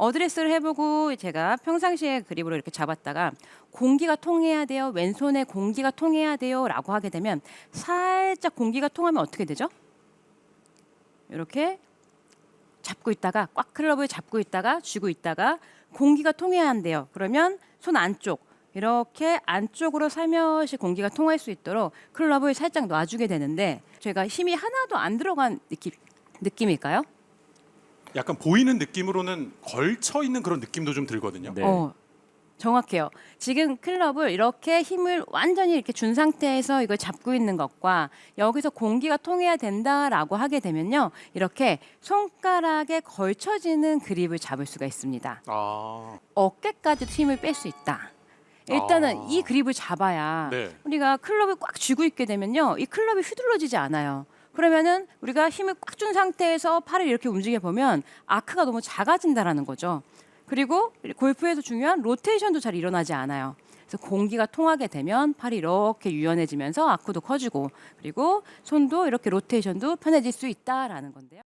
어드레스를 해보고 제가 평상시에 그립으로 이렇게 잡았다가 공기가 통해야 돼요. 왼손에 공기가 통해야 돼요라고 하게 되면 살짝 공기가 통하면 어떻게 되죠? 이렇게 잡고 있다가 꽉 클럽을 잡고 있다가 쥐고 있다가 공기가 통해야 한대요. 그러면 손 안쪽 이렇게 안쪽으로 살며시 공기가 통할 수 있도록 클럽을 살짝 놔주게 되는데 제가 힘이 하나도 안 들어간 느낌 느낌일까요? 약간 보이는 느낌으로는 걸쳐 있는 그런 느낌도 좀 들거든요. 네. 어, 정확해요. 지금 클럽을 이렇게 힘을 완전히 이렇게 준 상태에서 이걸 잡고 있는 것과 여기서 공기가 통해야 된다라고 하게 되면요. 이렇게 손가락에 걸쳐지는 그립을 잡을 수가 있습니다. 아, 어깨까지 힘을 뺄 수 있다. 일단은 아. 이 그립을 잡아야 네. 우리가 클럽을 꽉 쥐고 있게 되면요. 이 클럽이 휘둘러지지 않아요. 그러면은 우리가 힘을 꽉 준 상태에서 팔을 이렇게 움직여 보면 아크가 너무 작아진다라는 거죠. 그리고 골프에서 중요한 로테이션도 잘 일어나지 않아요. 그래서 공기가 통하게 되면 팔이 이렇게 유연해지면서 아크도 커지고 그리고 손도 이렇게 로테이션도 편해질 수 있다라는 건데요.